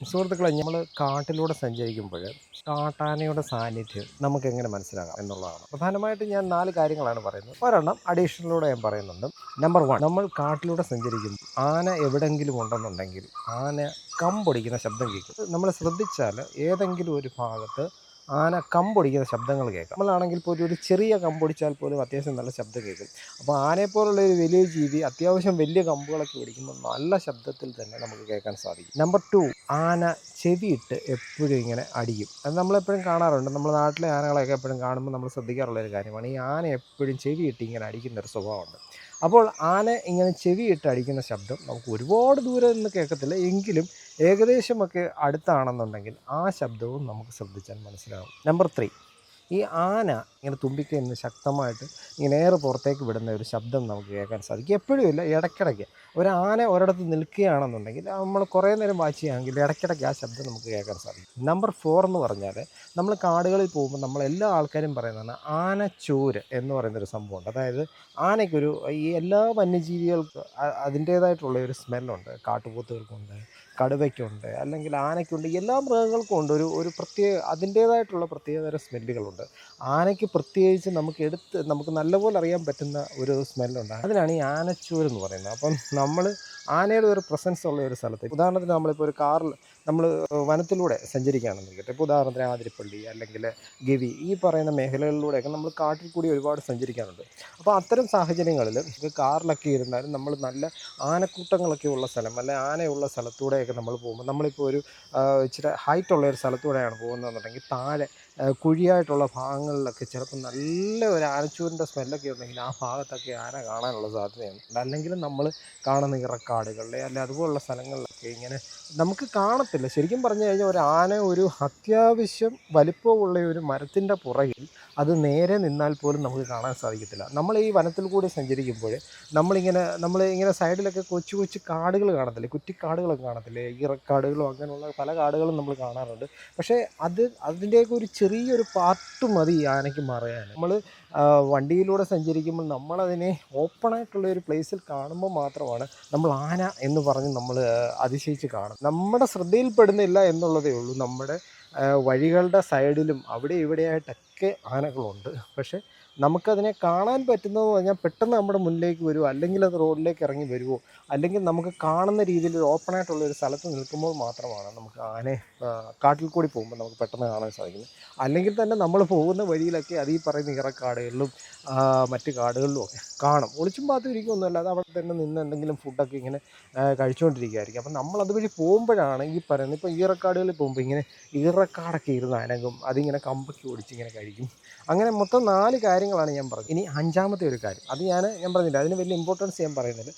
സുഹൃത്തുക്കളെ നമ്മൾ കാട്ടിലൂടെ സഞ്ചരിക്കുമ്പോൾ കാട്ടാനയുടെ സാന്നിധ്യം നമുക്ക് എങ്ങനെ മനസ്സിലാകാം എന്നുള്ളതാണ്. പ്രധാനമായിട്ടും ഞാൻ നാല് കാര്യങ്ങളാണ് പറയുന്നത്. ഒരെണ്ണം അഡീഷണലിലൂടെ ഞാൻ പറയുന്നുണ്ട്. നമ്പർ വൺ നമ്മൾ കാട്ടിലൂടെ സഞ്ചരിക്കുമ്പോൾ ആന എവിടെങ്കിലും ഉണ്ടെന്നുണ്ടെങ്കിൽ ആന കമ്പൊടിക്കുന്ന ശബ്ദം കേൾക്കും. നമ്മൾ ശ്രദ്ധിച്ചാൽ ഏതെങ്കിലും ഒരു ഭാഗത്ത് ആന കമ്പൊടിക്കുന്ന ശബ്ദങ്ങൾ കേൾക്കാം. നമ്മളാണെങ്കിൽ പോലും ഒരു ചെറിയ കമ്പൊടിച്ചാൽ പോലും അത്യാവശ്യം നല്ല ശബ്ദം കേൾക്കും. അപ്പോൾ ആനയെപ്പോലുള്ള ഒരു വലിയ ജീവി അത്യാവശ്യം വലിയ കമ്പുകളൊക്കെ പിടിക്കുമ്പോൾ നല്ല ശബ്ദത്തിൽ തന്നെ നമുക്ക് കേൾക്കാൻ സാധിക്കും. നമ്പർ ടു ആന ചെവിയിട്ട് എപ്പോഴും ഇങ്ങനെ അടിക്കും അത് നമ്മളെപ്പോഴും കാണാറുണ്ട്. നമ്മുടെ നാട്ടിലെ ആനകളൊക്കെ എപ്പോഴും കാണുമ്പോൾ നമ്മൾ ശ്രദ്ധിക്കാറുള്ള ഒരു കാര്യമാണ് ഈ ആന എപ്പോഴും ചെവിയിട്ട് ഇങ്ങനെ അടിക്കുന്ന ഒരു സ്വഭാവമുണ്ട്. അപ്പോൾ ആന ഇങ്ങനെ ചെവിയിട്ട് അടിക്കുന്ന ശബ്ദം നമുക്ക് ഒരുപാട് ദൂരെ നിന്ന് കേൾക്കത്തില്ല. എങ്കിലും ഏകദേശമൊക്കെ അടുത്താണെന്നുണ്ടെങ്കിൽ ആ ശബ്ദവും നമുക്ക് ശ്രദ്ധിച്ചാൽ മനസ്സിലാവും. Number three. ഈ ആന ഇങ്ങനെ തുമ്പിക്കയിന്ന് ശക്തമായിട്ട് ഇങ്ങനെ ഏറെ പുറത്തേക്ക് വിടുന്ന ഒരു ശബ്ദം നമുക്ക് കേൾക്കാൻ സാധിക്കും. എപ്പോഴും ഇല്ല ഇടയ്ക്കിടയ്ക്ക്. ഒരു ആന ഒരിടത്ത് നിൽക്കുകയാണെന്നുണ്ടെങ്കിൽ നമ്മൾ കുറേ നേരം വാച്ച് ചെയ്യുകയാണെങ്കിൽ ഇടയ്ക്കിടയ്ക്ക് ആ ശബ്ദം നമുക്ക് കേൾക്കാൻ സാധിക്കും. നമ്പർ ഫോർ എന്ന് പറഞ്ഞാൽ നമ്മൾ കാടുകളിൽ പോകുമ്പോൾ നമ്മൾ എല്ലാ ആൾക്കാരും പറയുന്നതാണ് ആനച്ചൂര് എന്ന് പറയുന്നൊരു സംഭവമുണ്ട്. അതായത് ആനയ്ക്കൊരു ഈ എല്ലാ വന്യജീവികൾക്കും അതിന്റേതായിട്ടുള്ള ഒരു സ്മെല്ലുണ്ട്. കാട്ടുപോത്തുകൾക്കുണ്ട് കടുവയ്ക്കുണ്ട് അല്ലെങ്കിൽ ആനയ്ക്കുണ്ട് എല്ലാ മൃഗങ്ങൾക്കും ഉണ്ട്. ഒരു ഒരു പ്രത്യേക അതിന്റേതായിട്ടുള്ള പ്രത്യേകതരം സ്മെല്ലുകളുണ്ട്. ആനയ്ക്ക് പ്രത്യേകിച്ച് നമുക്ക് എടുത്ത് നമുക്ക് നല്ലപോലെ അറിയാൻ പറ്റുന്ന ഒരു സ്മെല്ലുണ്ട് അതിനാണ് ഈ ആനച്ചൂര് എന്ന് പറയുന്നത്. അപ്പം നമ്മൾ ആനയുടെ ഒരു പ്രസൻസ് ഉള്ള ഒരു സ്ഥലത്ത് ഉദാഹരണത്തിന് നമ്മളിപ്പോൾ ഒരു കാറിൽ നമ്മൾ വനത്തിലൂടെ സഞ്ചരിക്കുകയാണെന്ന് കേട്ടോ. ഇപ്പോൾ ഉദാഹരണത്തിന് ആതിരപ്പള്ളി അല്ലെങ്കിൽ ഗവി ഈ പറയുന്ന മേഖലകളിലൂടെയൊക്കെ നമ്മൾ കാട്ടിൽ കൂടി ഒരുപാട് സഞ്ചരിക്കാറുണ്ട്. അപ്പോൾ അത്തരം സാഹചര്യങ്ങളിൽ കാറിലൊക്കെ ഇരുന്നാലും നമ്മൾ നല്ല ആനക്കൂട്ടങ്ങളൊക്കെ ഉള്ള സ്ഥലം അല്ലെ ആനയുള്ള സ്ഥലത്തൂടെയൊക്കെ നമ്മൾ പോകുമ്പോൾ നമ്മളിപ്പോൾ ഒരു ഇച്ചിരി ഹൈറ്റ് ഉള്ള ഒരു സ്ഥലത്തൂടെയാണ് പോകുന്നതെന്നുണ്ടെങ്കിൽ താഴെ കുഴിയായിട്ടുള്ള ഭാഗങ്ങളിലൊക്കെ ചിലപ്പോൾ നല്ല ഒരു ആനച്ചൂരിന്റെ സ്മെല്ലൊക്കെ ഉണ്ടെങ്കിൽ ആ ഭാഗത്തൊക്കെ ആന കാണാനുള്ള സാധ്യതയുണ്ട്. അല്ലെങ്കിലും നമ്മൾ കാണുന്ന ഇറക്കാടുകളിലെ അല്ലെ അതുപോലുള്ള സ്ഥലങ്ങളിലൊക്കെ ഇങ്ങനെ നമുക്ക് കാണത്തില്ല. ശരിക്കും പറഞ്ഞു കഴിഞ്ഞാൽ ഒരു ആന ഒരു അത്യാവശ്യം വലിപ്പമുള്ള ഒരു മരത്തിന്റെ പുറകിൽ അത് നേരെ നിന്നാൽ പോലും നമുക്ക് കാണാൻ സാധിക്കത്തില്ല. നമ്മൾ ഈ വനത്തിൽ കൂടി സഞ്ചരിക്കുമ്പോൾ നമ്മളിങ്ങനെ നമ്മൾ ഇങ്ങനെ സൈഡിലൊക്കെ കൊച്ചു കൊച്ചു കാടുകൾ കാണത്തില്ലേ? കുറ്റിക്കാടുകളൊക്കെ കാണത്തില്ലേ? ഈറക്കാടുകളും അങ്ങനെയുള്ള പല കാടുകളും നമ്മൾ കാണാറുണ്ട്. പക്ഷേ അത് അതിന്റെയൊക്കെ ഒരു ചെറിയൊരു പാർട്ട് മതി ഈ ആനയ്ക്ക് മറയാൻ നമ്മൾ വണ്ടിയിലൂടെ സഞ്ചരിക്കുമ്പോൾ നമ്മളതിനെ ഓപ്പണായിട്ടുള്ള ഒരു പ്ലേസിൽ കാണുമ്പോൾ മാത്രമാണ് നമ്മൾ ആന എന്ന് പറഞ്ഞ് നമ്മൾ അതിശയിച്ച് കാണും നമ്മുടെ ശ്രദ്ധയിൽപ്പെടുന്നില്ല എന്നുള്ളതേ ഉള്ളൂ. നമ്മുടെ വഴികളുടെ സൈഡിലും അവിടെ ഇവിടെയായിട്ടൊക്കെ ആനകളുണ്ട്. പക്ഷേ നമുക്കതിനെ കാണാൻ പറ്റുന്നതെന്ന് പറഞ്ഞാൽ പെട്ടെന്ന് നമ്മുടെ മുന്നിലേക്ക് വരുമോ അല്ലെങ്കിൽ അത് റോഡിലേക്ക് ഇറങ്ങി വരുമോ അല്ലെങ്കിൽ നമുക്ക് കാണുന്ന രീതിയിൽ ഒരു ഓപ്പണായിട്ടുള്ള ഒരു സ്ഥലത്ത് നിൽക്കുമ്പോൾ മാത്രമാണ് നമുക്ക് ആനയെ കാട്ടിൽ കൂടി പോകുമ്പോൾ നമുക്ക് പെട്ടെന്ന് കാണാൻ സാധിക്കുന്നത്. അല്ലെങ്കിൽ തന്നെ നമ്മൾ പോകുന്ന വഴിയിലൊക്കെ അത് ഈ പറയുന്ന ഇറക്കാടുകളിലും മറ്റ് കാടുകളിലും ഒക്കെ കാണും. ഒളിച്ചും പാത്തും ഇരിക്കുമൊന്നുമല്ല അത് അവിടെ തന്നെ നിന്ന് എന്തെങ്കിലും ഫുഡൊക്കെ ഇങ്ങനെ കഴിച്ചുകൊണ്ടിരിക്കുകയായിരിക്കും അപ്പം നമ്മൾ അതുവഴി പോകുമ്പോഴാണ് ഈ പറയുന്നത് ഇപ്പോൾ ഈറക്കാടുകളിൽ പോകുമ്പോൾ ഇങ്ങനെ ഈറക്കാടൊക്കെ ഇരുന്ന് അനങ്ങും. അതിങ്ങനെ കമ്പൊക്കെ ഓടിച്ച് ഇങ്ങനെ കഴിക്കും. അങ്ങനെ മൊത്തം നാല് കാര്യങ്ങളാണ് ഞാൻ പറഞ്ഞത്. ഇനി അഞ്ചാമത്തെ ഒരു കാര്യം. അത് ഞാൻ ഞാൻ പറഞ്ഞില്ല അതിന് വലിയ ഇമ്പോർട്ടൻസ് ഞാൻ പറയുന്നത്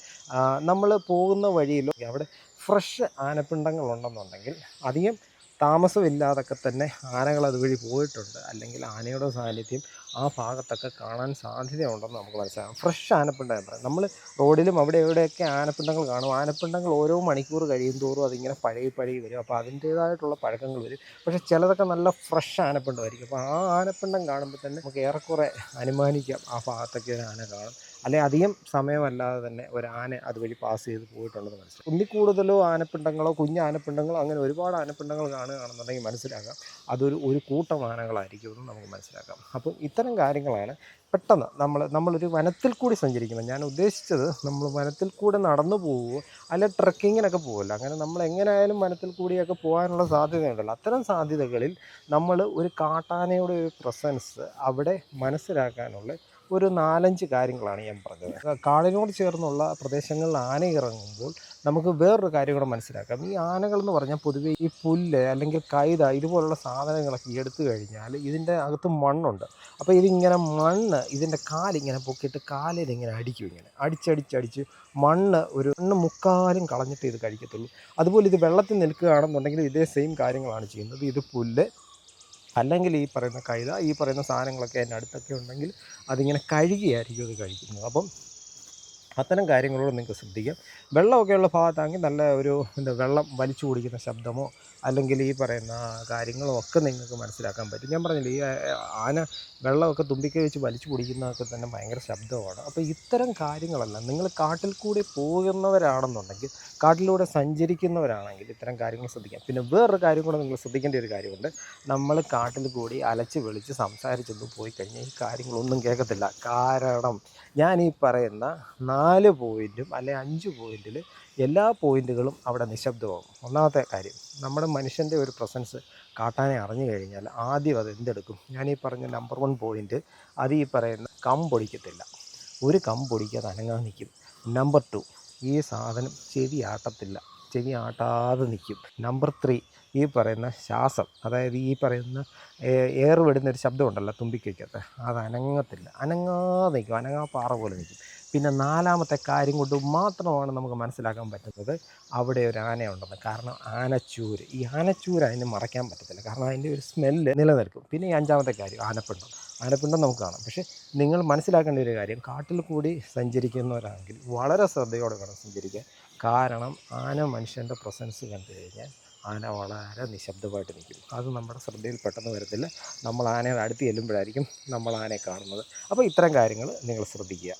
നമ്മൾ പോകുന്ന വഴിയിലോ അവിടെ ഫ്രഷ് ആനപ്പിണ്ടങ്ങളുണ്ടെന്നുണ്ടെങ്കിൽ അധികം താമസമില്ലാതൊക്കെ തന്നെ ആനകൾ അതുവഴി പോയിട്ടുണ്ട്. അല്ലെങ്കിൽ ആനയുടെ സാന്നിധ്യം ആ ഭാഗത്തൊക്കെ കാണാൻ സാധ്യതയുണ്ടെന്ന് നമുക്ക് മനസ്സിലാക്കാം. ഫ്രഷ് ആനപ്പിണ്ടം നമ്മൾ റോഡിലും അവിടെ എവിടെയൊക്കെ ആനപ്പിണ്ടങ്ങൾ കാണും. ആനപ്പിണ്ടങ്ങൾ ഓരോ മണിക്കൂർ കഴിയും തോറും അതിങ്ങനെ പഴകി പഴകി വരും. അപ്പോൾ അതിന്റേതായിട്ടുള്ള പഴക്കങ്ങൾ വരും. പക്ഷേ ചിലതൊക്കെ നല്ല ഫ്രഷ് ആനപ്പിണ്ടമായിരിക്കും. അപ്പോൾ ആ ആനപ്പിണ്ടം കാണുമ്പോൾ തന്നെ നമുക്ക് ഏറെക്കുറെ അനുമാനിക്കാം ആ ഭാഗത്തൊക്കെ ഒരു ആന കാണും. അല്ലെ അധികം സമയമല്ലാതെ തന്നെ ഒരു ആന അതുവഴി പാസ് ചെയ്ത് പോയിട്ടുണ്ടെന്ന് മനസ്സിലാക്കും ഒന്നിൽ കൂടുതലോ ആനപ്പിണ്ടങ്ങളോ കുഞ്ഞ് ആനപ്പിണ്ടങ്ങളോ അങ്ങനെ ഒരുപാട് ആനപ്പിണ്ടങ്ങൾ കാണുകയാണെന്നുണ്ടെങ്കിൽ മനസ്സിലാക്കാം അതൊരു ഒരു കൂട്ടം ആനകളായിരിക്കും എന്ന് നമുക്ക് മനസ്സിലാക്കാം. അപ്പം ഇത്തരം കാര്യങ്ങളാണ് പെട്ടെന്ന് നമ്മൾ നമ്മളൊരു വനത്തിൽ കൂടി സഞ്ചരിക്കുന്നത് ഞാൻ ഉദ്ദേശിച്ചത് നമ്മൾ വനത്തിൽ കൂടെ നടന്നു പോവുമോ അല്ല ട്രക്കിങ്ങിനൊക്കെ പോകുമല്ലോ അങ്ങനെ നമ്മൾ എങ്ങനെയായാലും വനത്തിൽ കൂടിയൊക്കെ പോകാനുള്ള സാധ്യതയുണ്ടല്ലോ. അത്തരം സാധ്യതകളിൽ നമ്മൾ ഒരു കാട്ടാനയുടെ ഒരു പ്രസൻസ് അവിടെ മനസ്സിലാക്കാനുള്ള ഒരു നാലഞ്ച് കാര്യങ്ങളാണ് ഞാൻ പറഞ്ഞത്. കാടിനോട് ചേർന്നുള്ള പ്രദേശങ്ങളിൽ ആന ഇറങ്ങുമ്പോൾ നമുക്ക് വേറൊരു കാര്യം കൂടെ മനസ്സിലാക്കാം. ഈ ആനകൾ എന്ന് പറഞ്ഞാൽ പൊതുവേ ഈ പുല്ല് അല്ലെങ്കിൽ കൈത ഇതുപോലുള്ള സാധനങ്ങളൊക്കെ എടുത്തു കഴിഞ്ഞാൽ ഇതിന്റെ അകത്ത് മണ്ണുണ്ട്. അപ്പോൾ ഇതിങ്ങനെ മണ്ണ് ഇതിന്റെ കാലിങ്ങനെ പൊക്കിയിട്ട് കാലിൽ ഇങ്ങനെ അടിക്കും ഇങ്ങനെ. അടിച്ചടിച്ചടിച്ച് മണ്ണ് ഒരു മണ്ണ് മുക്കാലും കളഞ്ഞിട്ട് ഇത് കഴിക്കത്തുള്ളൂ. അതുപോലെ ഇത് വെള്ളത്തിൽ നിൽക്കുകയാണെന്നുണ്ടെങ്കിൽ ഇതേ സെയിം കാര്യങ്ങളാണ് ചെയ്യുന്നത്. ഇത് പുല്ല് അല്ലെങ്കിൽ ഈ പറയുന്ന കൈത ഈ പറയുന്ന സാധനങ്ങളൊക്കെ അതിന്റെ അടുത്തൊക്കെ ഉണ്ടെങ്കിൽ അതിങ്ങനെ കഴുകിയായിരിക്കും അത് കഴിക്കുന്നത്. അപ്പം അത്തരം കാര്യങ്ങളോട് നിങ്ങൾക്ക് ശ്രദ്ധിക്കാം വെള്ളമൊക്കെയുള്ള ഭാഗത്താണെങ്കിൽ നല്ല ഒരു എന്താ വെള്ളം വലിച്ചു കുടിക്കുന്ന ശബ്ദമോ അല്ലെങ്കിൽ ഈ പറയുന്ന കാര്യങ്ങളോ ഒക്കെ നിങ്ങൾക്ക് മനസ്സിലാക്കാൻ പറ്റും. ഞാൻ പറഞ്ഞില്ലേ ഈ ആന വെള്ളമൊക്കെ തുമ്പിക്കൈ വെച്ച് വലിച്ചു കുടിക്കുന്നതൊക്കെ തന്നെ ഭയങ്കര ശബ്ദമാണ്. അപ്പോൾ ഇത്തരം കാര്യങ്ങളെല്ലാം നിങ്ങൾ കാട്ടിൽ കൂടി പോകുന്നവരാണെന്നുണ്ടെങ്കിൽ കാട്ടിലൂടെ സഞ്ചരിക്കുന്നവരാണെങ്കിൽ ഇത്തരം കാര്യങ്ങൾ ശ്രദ്ധിക്കാം. പിന്നെ വേറൊരു കാര്യം കൂടെ നിങ്ങൾ ശ്രദ്ധിക്കേണ്ട ഒരു കാര്യമുണ്ട്. നമ്മൾ കാട്ടിൽ കൂടി അലച്ച് വിളിച്ച് സംസാരിച്ചൊന്നും പോയി കഴിഞ്ഞാൽ ഈ കാര്യങ്ങളൊന്നും കേൾക്കത്തില്ല. കാരണം ഞാൻ ഈ പറയുന്ന നാല് പോയിന്റും അല്ലെ അഞ്ച് പോയിന്റിൽ എല്ലാ പോയിന്റുകളും അവിടെ നിശബ്ദമാകും. ഒന്നാമത്തെ കാര്യം നമ്മുടെ മനുഷ്യന്റെ ഒരു പ്രസൻസ് കാട്ടാനെ അറിഞ്ഞു കഴിഞ്ഞാൽ ആദ്യം അത് എന്തെടുക്കും? ഞാൻ ഈ പറഞ്ഞ നമ്പർ വൺ പോയിന്റ് അത് ഈ പറയുന്ന കം പൊടിക്കത്തില്ല. ഒരു കം പൊടിക്കാതെ അനങ്ങാൻ നിൽക്കും. നമ്പർ ടു ഈ സാധനം ചെവി ആട്ടത്തില്ല. ചെവി ആട്ടാതെ നിൽക്കും. നമ്പർ ത്രീ ഈ പറയുന്ന ശ്വാസം അതായത് ഈ പറയുന്ന എയർ വിടുന്ന ഒരു ശബ്ദമുണ്ടല്ലോ തുമ്പിക്കൈക്കകത്ത്. അത് അനങ്ങത്തില്ല. അനങ്ങാതെ നിൽക്കും. അനങ്ങാ പാറ പോലെ നിൽക്കും. പിന്നെ നാലാമത്തെ കാര്യം കൊണ്ട് മാത്രമാണ് നമുക്ക് മനസ്സിലാക്കാൻ പറ്റുന്നത് അവിടെ ഒരു ആനയുണ്ടെന്ന്. കാരണം ആനച്ചൂര്. ഈ ആനച്ചൂര് അതിന് മറയ്ക്കാൻ പറ്റത്തില്ല. കാരണം അതിന്റെ ഒരു സ്മെല്ല് നിലനിൽക്കും. പിന്നെ ഈ അഞ്ചാമത്തെ കാര്യം ആനപ്പിണ്ടം. ആനപ്പിണ്ടം നമുക്ക് കാണാം. പക്ഷേ നിങ്ങൾ മനസ്സിലാക്കേണ്ട ഒരു കാര്യം കാട്ടിൽ കൂടി സഞ്ചരിക്കുന്നവരാണെങ്കിൽ വളരെ ശ്രദ്ധയോടെ വേണം സഞ്ചരിക്കാൻ. കാരണം ആന മനുഷ്യന്റെ പ്രസൻസ് കണ്ടു കഴിഞ്ഞാൽ ആന വളരെ നിശബ്ദമായിട്ട് നിൽക്കും. അത് നമ്മുടെ ശ്രദ്ധയിൽ പെട്ടെന്ന് വരത്തില്ല. നമ്മൾ ആനയുടെ അടുത്ത് ചെല്ലുമ്പോഴായിരിക്കും നമ്മൾ ആനയെ കാണുന്നത്. അപ്പോൾ ഇത്തരം കാര്യങ്ങൾ നിങ്ങൾ ശ്രദ്ധിക്കുക.